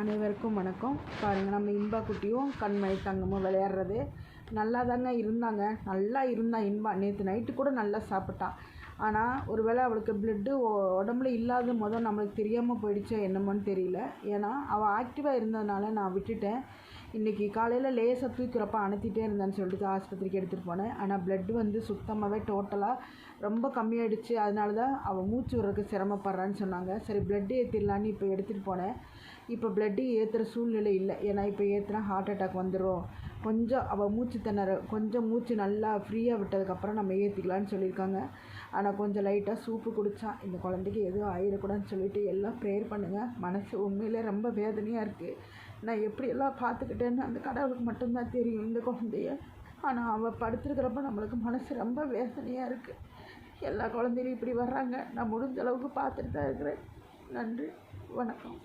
அனைவருக்கும் வணக்கம். பாருங்கள் நம்ம இன்பா குட்டியும் கண்மணி தங்கமும் விளையாடுறது. நல்லா தாங்க இருந்தாங்க. நல்லா இருந்தா இன்பா. நேற்று நைட்டு கூட நல்லா சாப்பிட்டான் ஆனால் ஒருவேளை அவளுக்கு பிளட்டு உடம்புல இல்லாத மொதல் நம்மளுக்கு தெரியாமல் போயிடுச்சோ என்னமோன்னு தெரியல. ஏன்னா அவள் ஆக்டிவாக இருந்ததுனால நான் விட்டுட்டேன். இன்றைக்கி காலையில் லேசாக தூக்கிறப்ப அனுத்திட்டே இருந்தேன்னு சொல்லிட்டு ஆஸ்பத்திரிக்கு எடுத்துகிட்டு போனேன். ஆனால் பிளட் வந்து சுத்தமாகவே டோட்டலாக ரொம்ப கம்மியாயிடுச்சு. அதனால தான் அவள் மூச்சு விடுறதுக்கு சிரமப்படுறான்னு சொன்னாங்க. சரி பிளட்டு ஏற்றிடலான்னு இப்போ எடுத்துகிட்டு போனேன். இப்போ பிளட்டு ஏற்றுற சூழ்நிலை இல்லை. ஏன்னா இப்போ ஏற்றுனா ஹார்ட் அட்டாக் வந்துடும் கொஞ்சம் அவள் மூச்சு திணற கொஞ்சம் மூச்சு நல்லா ஃப்ரீயாக விட்டதுக்கப்புறம் நம்ம ஏற்றிக்கலான்னு சொல்லியிருக்காங்க. ஆனால் கொஞ்சம் லைட்டாக சூப்பு குடித்தா இந்த குழந்தைக்கு எதுவும் ஆயிடக்கூடாதுன்னு சொல்லிட்டு எல்லாம் ப்ரேயர் பண்ணுங்கள் மனசு உண்மையிலே ரொம்ப வேதனையாக இருக்குது நான் எப்படியெல்லாம் பார்த்துக்கிட்டேன்னு அந்த கடவுளுக்கு மட்டும்தான் தெரியும் இந்த குழந்தைய. ஆனால் அவள் படுத்துருக்கிறப்ப நம்மளுக்கு மனசு ரொம்ப வேதனையாக இருக்குது எல்லா குழந்தைகளும் இப்படி வர்றாங்க. நான் முடிஞ்ச அளவுக்கு பார்த்துட்டு தான் இருக்கிறேன். நன்றி. வணக்கம்.